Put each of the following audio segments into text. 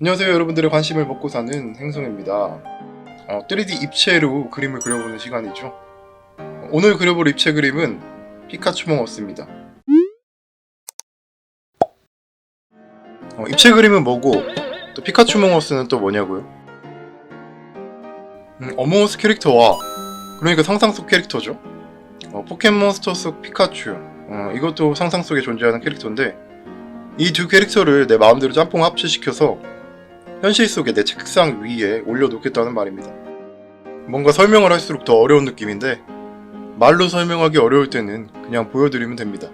안녕하세요. 여러분들의 관심을 먹고 사는 행성입니다. 어, 3D 입체로 그림을 그려보는 시간이죠. 어, 오늘 그려볼 입체 그림은 피카츄몽어스입니다. 어, 입체 그림은 뭐고 또 피카츄 몽어스는 또 뭐냐고요? 음, 어몽어스 캐릭터와 그러니까 상상 속 캐릭터죠. 어, 포켓몬스터 속 피카츄. 어, 이것도 상상 속에 존재하는 캐릭터인데 이 두 캐릭터를 내 마음대로 짬뽕 합체시켜서 현실 속에 내 책상 위에 올려놓겠다는 말입니다. 뭔가 설명을 할수록 더 어려운 느낌인데 말로 설명하기 어려울 때는 그냥 보여드리면 됩니다.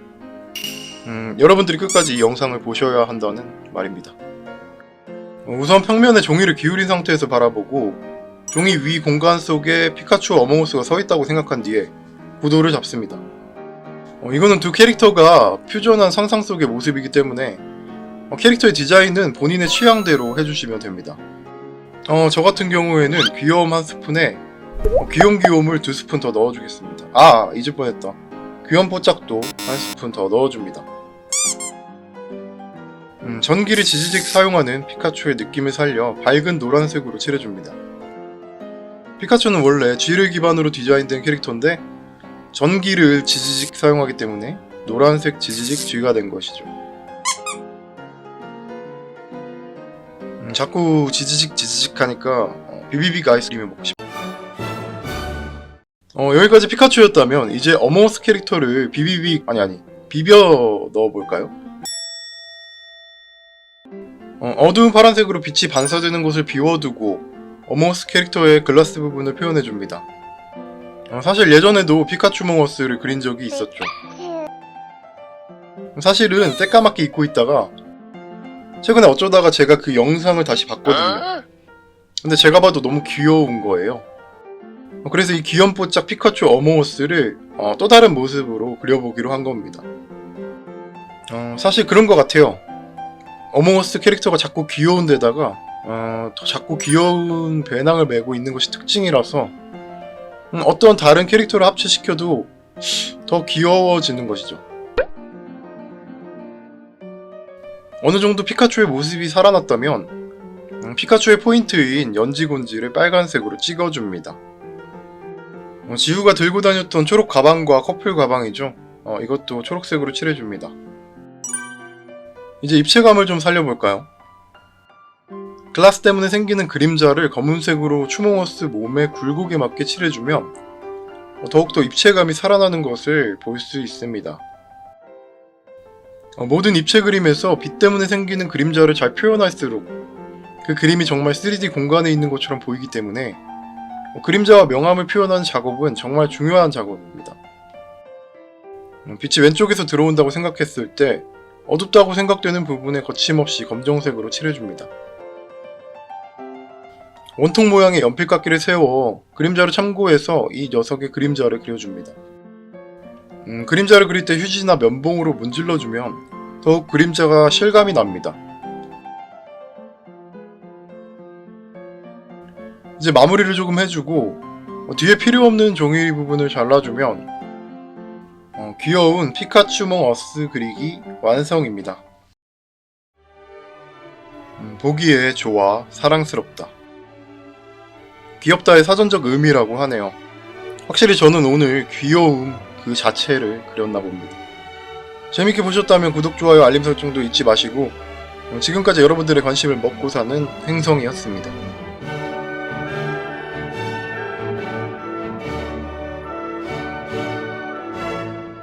음, 여러분들이 끝까지 이 영상을 보셔야 한다는 말입니다. 어, 우선 평면에 종이를 기울인 상태에서 바라보고 종이 위 공간 속에 피카츄와 어몽우스가 서 있다고 생각한 뒤에 구도를 잡습니다. 어, 이거는 두 캐릭터가 퓨전한 상상 속의 모습이기 때문에 어, 캐릭터의 디자인은 본인의 취향대로 해주시면 됩니다. 어, 저 같은 경우에는 귀여움 한 스푼에 어, 귀염 귀염을 두 스푼 더 넣어주겠습니다. 아, 잊을 뻔했다. 귀염 포짝도 한 스푼 더 넣어줍니다. 음, 전기를 지지직 사용하는 피카츄의 느낌을 살려 밝은 노란색으로 칠해줍니다. 피카츄는 원래 G를 기반으로 디자인된 캐릭터인데 전기를 지지직 사용하기 때문에 노란색 지지직 G가 된 것이죠. 자꾸 지지직 지지직 하니까 어, 비비빅 아이스크림을 먹고 싶어. 어, 여기까지 피카츄였다면 이제 어몽어스 캐릭터를 비비빅 아니 아니 비벼 넣어볼까요? 어, 어두운 파란색으로 빛이 반사되는 곳을 비워두고 어몽어스 캐릭터의 글라스 부분을 표현해줍니다. 어, 사실 예전에도 피카츄 몽어스를 그린 적이 있었죠. 사실은 새까맣게 입고 있다가 최근에 어쩌다가 제가 그 영상을 다시 봤거든요. 근데 제가 봐도 너무 귀여운 거예요. 어, 그래서 이 귀염뽀짝 피카츄 어몽어스를 어, 또 다른 모습으로 그려보기로 한 겁니다. 어, 사실 그런 것 같아요. 어몽어스 캐릭터가 자꾸 귀여운 데다가 어, 더 자꾸 귀여운 배낭을 메고 있는 것이 특징이라서 음, 어떤 다른 캐릭터를 합체시켜도 더 귀여워지는 것이죠. 어느 정도 피카츄의 모습이 살아났다면 음, 피카츄의 포인트인 연지곤지를 빨간색으로 찍어줍니다. 어, 지우가 들고 다녔던 초록 가방과 커플 가방이죠. 어, 이것도 초록색으로 칠해줍니다. 이제 입체감을 좀 살려볼까요? 글라스 때문에 생기는 그림자를 검은색으로 추몽어스 몸에 굴곡에 맞게 칠해주면 어, 더욱더 입체감이 살아나는 것을 볼 수 있습니다. 어, 모든 입체 그림에서 빛 때문에 생기는 그림자를 잘 표현할수록 그 그림이 정말 3D 공간에 있는 것처럼 보이기 때문에 어, 그림자와 명암을 표현하는 작업은 정말 중요한 작업입니다. 음, 빛이 왼쪽에서 들어온다고 생각했을 때 어둡다고 생각되는 부분에 거침없이 검정색으로 칠해줍니다. 원통 모양의 연필깎이를 세워 그림자를 참고해서 이 녀석의 그림자를 그려줍니다. 음, 그림자를 그릴 때 휴지나 면봉으로 문질러주면 더욱 그림자가 실감이 납니다. 이제 마무리를 조금 해주고 어, 뒤에 필요 없는 종이 부분을 잘라주면 어, 귀여운 피카츄몽 어스 그리기 완성입니다. 음, 보기에 좋아 사랑스럽다. 귀엽다의 사전적 의미라고 하네요. 확실히 저는 오늘 귀여움 그 자체를 그렸나 봅니다. 재밌게 보셨다면 구독, 좋아요, 알림 설정도 잊지 마시고 어, 지금까지 여러분들의 관심을 먹고 사는 행성이었습니다.